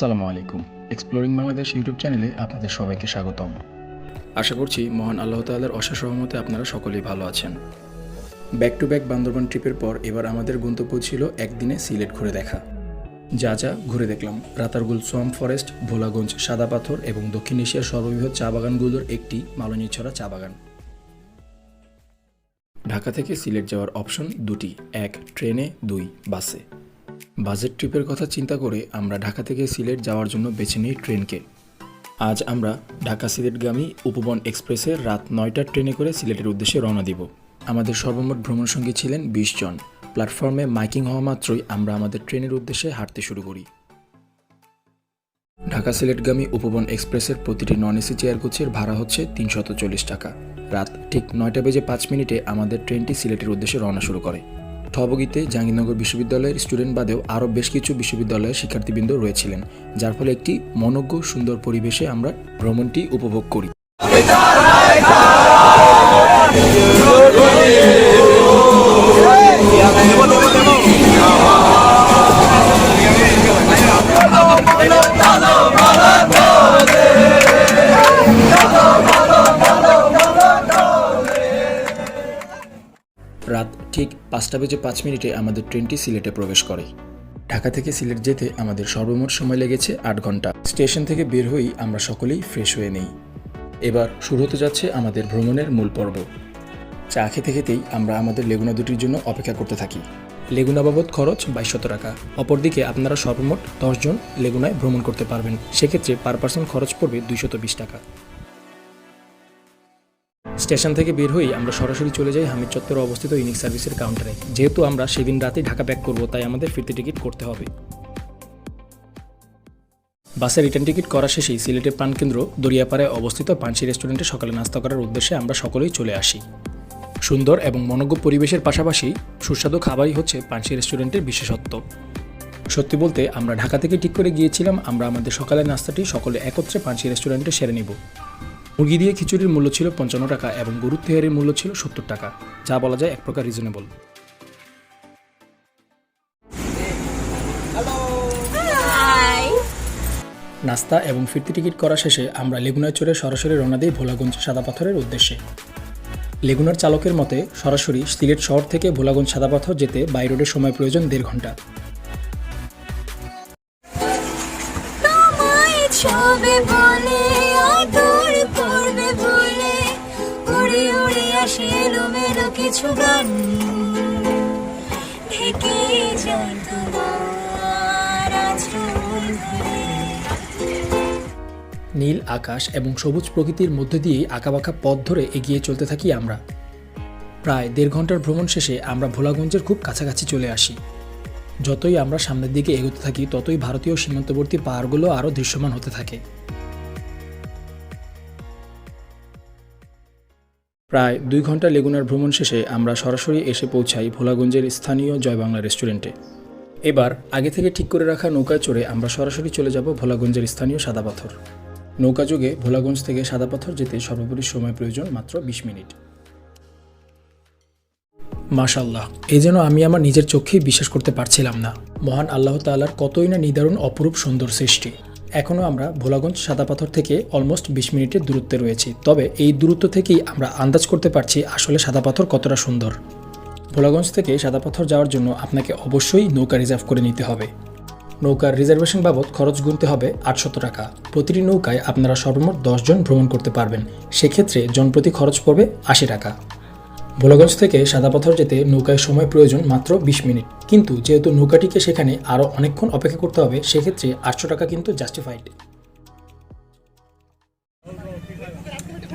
আসসালামু আলাইকুম। Exploring Bangladesh YouTube চ্যানেলে আপনাদের সবাইকে স্বাগতম। আশা করছি মহান আল্লাহ তাল্লার অশেষ রহমতে আপনারা সকলেই ভালো আছেন। ব্যাক টু ব্যাক বান্দরবান ট্রিপের পর এবার আমাদের গন্তব্য ছিল একদিনে সিলেট ঘুরে দেখা। যা যা ঘুরে দেখলাম। রাতারগুল সোয়াম ফরেস্ট, ভোলাগঞ্জ সাদা পাথর এবং দক্ষিণ এশিয়ার সর্ববৃহৎ চা বাগানগুলোর একটি মালনীছড়া চা বাগান। ঢাকা থেকে সিলেট যাওয়ার অপশন দুটি। এক, ট্রেনে, দুই, বাসে। বাজেট ট্রিপের কথা চিন্তা করে আমরা ঢাকা থেকে সিলেট যাওয়ার জন্য বেছে নিই ট্রেনকে। আজ আমরা ঢাকা সিলেটগামী উপবন এক্সপ্রেসের রাত নয়টার ট্রেনে করে সিলেটের উদ্দেশ্যে রওনা দিব। আমাদের সর্বমোট ভ্রমণ সঙ্গী ছিলেন বিশ জন। প্ল্যাটফর্মে মাইকিং হওয়া মাত্রই আমরা আমাদের ট্রেনের উদ্দেশ্যে হাঁটতে শুরু করি। ঢাকা সিলেটগামী উপবন এক্সপ্রেসের প্রতিটি নন এসি চেয়ার কোচের ভাড়া হচ্ছে তিনশত চল্লিশ টাকা। রাত ঠিক নয়টা বেজে পাঁচ মিনিটে আমাদের ট্রেনটি সিলেটের উদ্দেশ্যে রওনা শুরু করে। ঠবগিতে জাহাঙ্গীরনগর বিশ্ববিদ্যালয়ের স্টুডেন্ট বাদেও আরও বেশ কিছু বিশ্ববিদ্যালয়ের শিক্ষার্থীবৃন্দ রয়েছিলেন, যার ফলে একটি মনোজ্ঞ, সুন্দর পরিবেশে আমরা ভ্রমণটি উপভোগ করি। রাত ঠিক পাঁচটা বেজে পাঁচ মিনিটে আমাদের ট্রেনটি সিলেটে প্রবেশ করে। ঢাকা থেকে সিলেট যেতে আমাদের সর্বমোট সময় লেগেছে আট ঘণ্টা। স্টেশন থেকে বের হয়েই আমরা সকলেই ফ্রেশ হয়ে নেই। এবার শুরু হতে যাচ্ছে আমাদের ভ্রমণের মূল পর্ব। চা খেতে খেতেই আমরা আমাদের লেগুনা দুটির জন্য অপেক্ষা করতে থাকি। লেগুনা বাবদ খরচ বাইশশত টাকা। অপরদিকে আপনারা সর্বমোট দশজন লেগুনায় ভ্রমণ করতে পারবেন। সেক্ষেত্রে পার পার্সন খরচ পড়বে দুইশত বিশ টাকা। স্টেশন থেকে বের হয়েই আমরা সরাসরি চলে যাই হামিদ চত্বরে অবস্থিত ইউনিক সার্ভিসের কাউন্টারে যেহেতু আমরা সেদিন রাতেই ঢাকা ব্যাক করব, তাই আমাদের ফিরতি টিকিট করতে হবে। বাসে রিটার্ন টিকিট করা শেষেই সিলেটের প্রাণকেন্দ্র দরিয়াপাড়ায় অবস্থিত পানসি রেস্টুরেন্টে সকালে নাস্তা করার উদ্দেশ্যে আমরা সকলেই চলে আসি। সুন্দর এবং মনোজ্ঞ পরিবেশের পাশাপাশি সুস্বাদু খাবারই হচ্ছে পানসি রেস্টুরেন্টের বিশেষত্ব। সত্যি বলতে, আমরা ঢাকা থেকে ঠিক করে গিয়েছিলাম, আমরা আমাদের সকালের নাস্তাটি সকলে একত্রে পানসি রেস্টুরেন্টে সেরে নিব। মুরগি দিয়ে খিচুড়ির মূল্য ছিল পঞ্চান্ন টাকা এবং গরুর তেহারির মূল্য ছিল সত্তর টাকা যা বলা যায় এক প্রকার রিজনেবল নাস্তা এবং ফিরতি টিকিট করা শেষে আমরা লেগুনায় চড়ে সরাসরি রওনা দিই ভোলাগঞ্জ সাদা পাথরের উদ্দেশ্যে। লেগুনার চালকের মতে সরাসরি সিলেট শহর থেকে ভোলাগঞ্জ সাদা পাথর যেতে বাই রোডের সময় প্রয়োজন দেড় ঘণ্টা। বলে কিছু নীল আকাশ এবং সবুজ প্রকৃতির মধ্য দিয়েই আঁকাবাঁকা পথ ধরে এগিয়ে চলতে থাকি আমরা। প্রায় দেড় ঘণ্টার ভ্রমণ শেষে আমরা ভোলাগঞ্জের খুব কাছাকাছি চলে আসি। যতই আমরা সামনের দিকে এগোতে থাকি, ততই ভারতীয় সীমান্তবর্তী পাহাড়গুলো আরও দৃশ্যমান হতে থাকে। প্রায় দুই ঘণ্টা লেগুনার ভ্রমণ শেষে আমরা সরাসরি এসে পৌঁছাই ভোলাগঞ্জের স্থানীয় জয় বাংলা রেস্টুরেন্টে। এবার আগে থেকে ঠিক করে রাখা নৌকায় চড়ে আমরা সরাসরি চলে যাব ভোলাগঞ্জের স্থানীয় সাদা পাথর। নৌকা যোগে ভোলাগঞ্জ থেকে সাদা পাথর যেতে সর্বোপরি সময় প্রয়োজন মাত্র বিশ মিনিট। মাশাল্লাহ এই যেন আমি আমার নিজের চোখেই বিশ্বাস করতে পারছিলাম না। মহান আল্লাহ তাআলার কতই না নিদারুণ অপরূপ সুন্দর সৃষ্টি। এখনও আমরা ভোলাগঞ্জ সাদা পাথর থেকে অলমোস্ট বিশ মিনিটের দূরত্বে রয়েছি। তবে এই দূরত্ব থেকেই আমরা আন্দাজ করতে পারছি আসলে সাদা পাথর কতটা সুন্দর। ভোলাগঞ্জ থেকে সাদা পাথর যাওয়ার জন্য আপনাকে অবশ্যই নৌকা রিজার্ভ করে নিতে হবে। নৌকার রিজার্ভেশন বাবদ খরচ গুনতে হবে আটশত টাকা। প্রতিটি নৌকায় আপনারা সর্বমোট জন ভ্রমণ করতে পারবেন। সেক্ষেত্রে জনপ্রতি খরচ পড়বে আশি টাকা। ভোলাগঞ্জ থেকে সাদা পাথর যেতে নৌকায় সময় প্রয়োজন মাত্র বিশ মিনিট। কিন্তু যেহেতু নৌকাটিকে সেখানে আরও অনেকক্ষণ অপেক্ষা করতে হবে, সেক্ষেত্রে আটশো টাকা কিন্তু জাস্টিফাইড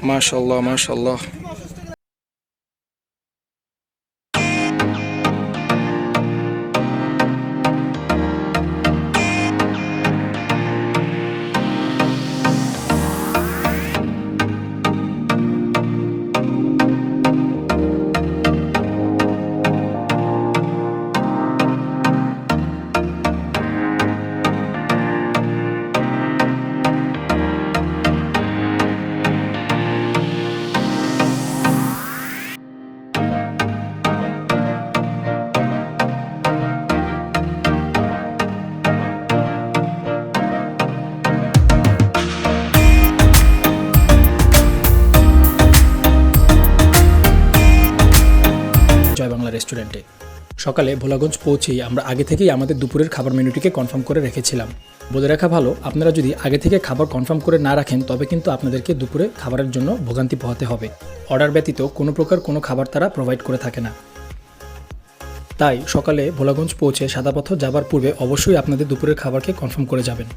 মাশাল্লাহ মাশাল্লাহ। সকালে ভোলাগঞ্জ পৌঁছেই আমরা আগে থেকেই আমাদের দুপুরের খাবার মেনুটিকে কনফার্ম করে রেখেছিলাম। বলে রাখা ভালো, আপনারা যদি আগে থেকে খাবার কনফার্ম করে না রাখেন, তবে কিন্তু আপনাদেরকে দুপুরে খাবারের জন্য ভোগান্তি পোহাতে হবে। অর্ডার ব্যতীত কোনো প্রকার কোনো খাবার তারা প্রোভাইড করে থাকে না। তাই সকালে ভোলাগঞ্জ পৌঁছে সাদাপাথর যাবার পূর্বে অবশ্যই আপনাদের দুপুরের খাবারকে কনফার্ম করে যাবেন।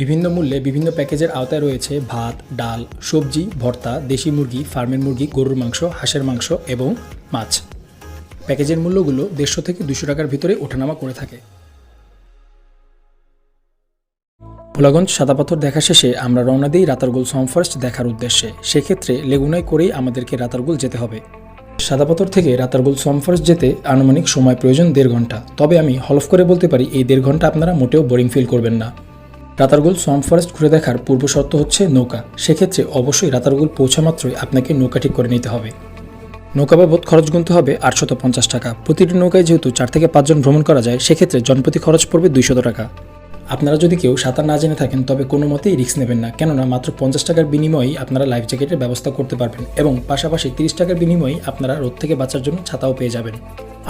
বিভিন্ন মূল্যে বিভিন্ন প্যাকেজের আওতায় রয়েছে ভাত, ডাল, সবজি, ভর্তা, দেশি মুরগি, ফার্মের মুরগি, গরুর মাংস, হাঁসের মাংস এবং মাছ। প্যাকেজের মূল্যগুলো দেড়শো থেকে দুশো টাকার ভিতরে ওঠানামা করে থাকে। ভোলাগঞ্জ সাদাপাথর দেখা শেষে আমরা রওনা দিই রাতারগুল সমফার্স্ট দেখার উদ্দেশ্যে। সেক্ষেত্রে লেগুনায় করেই আমাদেরকে রাতারগুল যেতে হবে। সাদাপাথর থেকে রাতারগুল সমফার্স্ট যেতে আনুমানিক সময় প্রয়োজন দেড় ঘণ্টা। তবে আমি হলফ করে বলতে পারি, এই দেড় ঘণ্টা আপনারা মোটেও বোরিং ফিল করবেন না। রাতারগুল সোয়াম ফরেস্ট ঘুরে দেখার পূর্ব শর্ত হচ্ছে নৌকা। সেক্ষেত্রে অবশ্যই রাতারগুল পৌঁছা মাত্রই আপনাকে নৌকা ঠিক করে নিতে হবে। নৌকা বাবদ খরচ গুনতে হবে আটশত পঞ্চাশ টাকা। প্রতিটি নৌকায় যেহেতু চার থেকে পাঁচজন ভ্রমণ করা যায়, সেক্ষেত্রে জনপ্রতি খরচ পড়বে দুইশত টাকা। আপনারা যদি কেউ সাঁতার না জেনে থাকেন, তবে কোনো মতেই রিস্ক নেবেন না, কেননা মাত্র পঞ্চাশ টাকার বিনিময়েই আপনারা লাইফ জ্যাকেটের ব্যবস্থা করতে পারবেন এবং পাশাপাশি তিরিশ টাকার বিনিময়েই আপনারা রোদ থেকে বাঁচার জন্য ছাতাও পেয়ে যাবেন।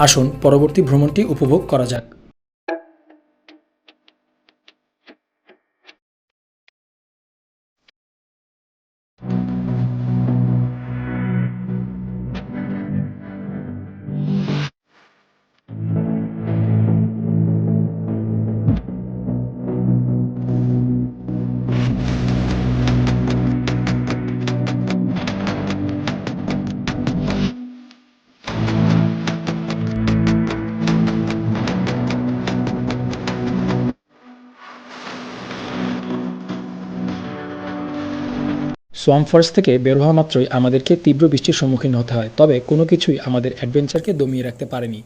আসুন পরবর্তী ভ্রমণটি উপভোগ করা যাক। সোয়াম ফরেস্ট থেকে বের হওয়া মাত্রই আমাদেরকে তীব্র বৃষ্টির সম্মুখীন হতে হয়, তবে কোনো কিছুই আমাদের অ্যাডভেঞ্চারকে দমিয়ে রাখতে পারেনি।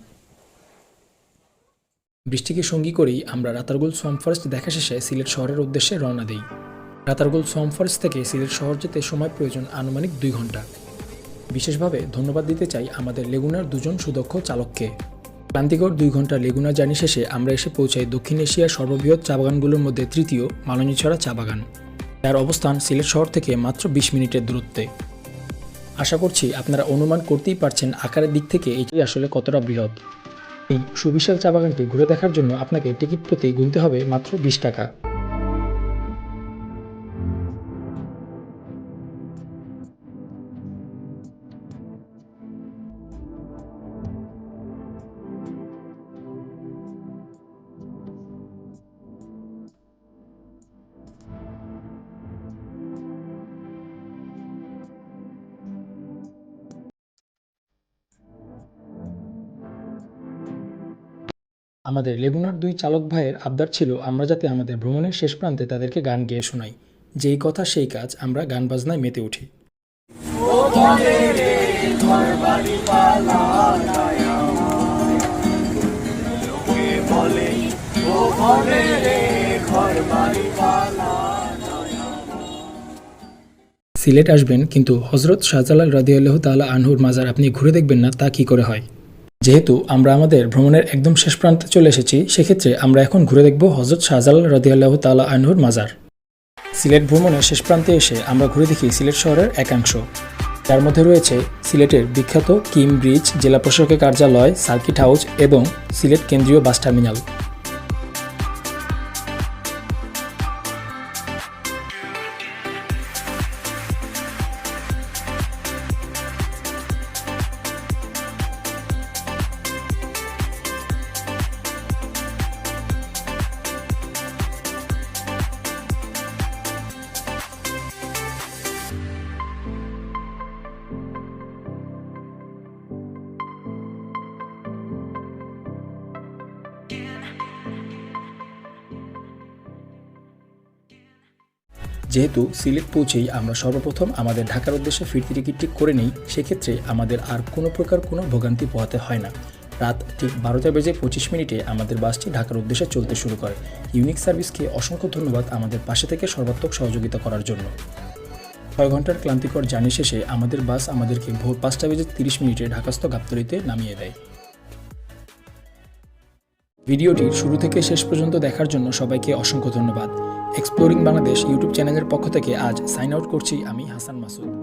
বৃষ্টিকে সঙ্গী করেই আমরা রাতারগুল সোয়াম ফরেস্ট দেখা শেষে সিলেট শহরের উদ্দেশ্যে রওনা দিই। রাতারগুল সোয়াম ফরেস্ট থেকে সিলেট শহর যেতে সময় প্রয়োজন আনুমানিক দুই ঘণ্টা। বিশেষভাবে ধন্যবাদ দিতে চাই আমাদের লেগুনার দুজন সুদক্ষ চালককে। ক্লান্তিকর দুই ঘণ্টা লেগুনা জার্নি শেষে আমরা এসে পৌঁছাই দক্ষিণ এশিয়ার সর্ববৃহৎ চা বাগানগুলোর মধ্যে তৃতীয়, মালনীছড়া চা বাগান। যার অবস্থান সিলেট শহর থেকে মাত্র বিশ মিনিটের দূরত্বে। আশা করছি আপনারা অনুমান করতেই পারছেন আকারের দিক থেকে এটি আসলে কতটা বৃহৎ। এই সুবিশাল চা বাগানটি ঘুরে দেখার জন্য আপনাকে টিকিট প্রতি গুনতে হবে মাত্র বিশ টাকা। আমাদের লেগুনার দুই চালক ভাইয়ের আবদার ছিল, আমরা যাতে আমাদের ভ্রমণের শেষ প্রান্তে তাদেরকে গান গেয়ে শোনাই। যেই কথা সেই কাজ, আমরা গান বাজনায় মেতে উঠি। সিলেট আসবেন, কিন্তু হজরত শাহজালাল রাদিয়াল্লাহু তাআলা আনহুর মাজার আপনি ঘুরে দেখবেন না, তা কি করে হয়? যেহেতু আমরা আমাদের ভ্রমণের একদম শেষ প্রান্তে চলে এসেছি, সেক্ষেত্রে আমরা এখন ঘুরে দেখব হজরত শাহজাল রদিয়াল্লাহ তালা আনহুর মাজার। সিলেট ভ্রমণের শেষ প্রান্তে এসে আমরা ঘুরে দেখি সিলেট শহরের একাংশ। যার মধ্যে রয়েছে সিলেটের বিখ্যাত কিম ব্রিজ, জেলা প্রশাসকের কার্যালয়, সার্কিট হাউস এবং সিলেট কেন্দ্রীয় বাস টার্মিনাল। যেহেতু সিলেট পৌঁছেই আমরা সর্বপ্রথম আমাদের ঢাকার উদ্দেশ্যে ফিরতি টিকিটটি করে নিই, সেক্ষেত্রে আমাদের আর কোনো প্রকার কোনো ভোগান্তি পোহাতে হয় না। রাত ঠিক বারোটা বেজে পঁচিশ মিনিটে আমাদের বাসটি ঢাকার উদ্দেশ্যে চলতে শুরু করে। ইউনিক সার্ভিসকে অসংখ্য ধন্যবাদ আমাদের পাশে থেকে সর্বাত্মক সহযোগিতা করার জন্য। ছয় ঘণ্টার ক্লান্তিকর জার্নি শেষে আমাদের বাস আমাদেরকে ভোর পাঁচটা বেজে তিরিশ মিনিটে ঢাকাস্থ গাবতলিতে নামিয়ে দেয়। ভিডিওটির শুরু থেকে শেষ পর্যন্ত দেখার জন্য সবাইকে অসংখ্য ধন্যবাদ। এক্সপ্লোরিং বাংলাদেশ ইউটিউব চ্যানেলের পক্ষ থেকে আজ সাইন আউট করছি আমি হাসান মাসুদ।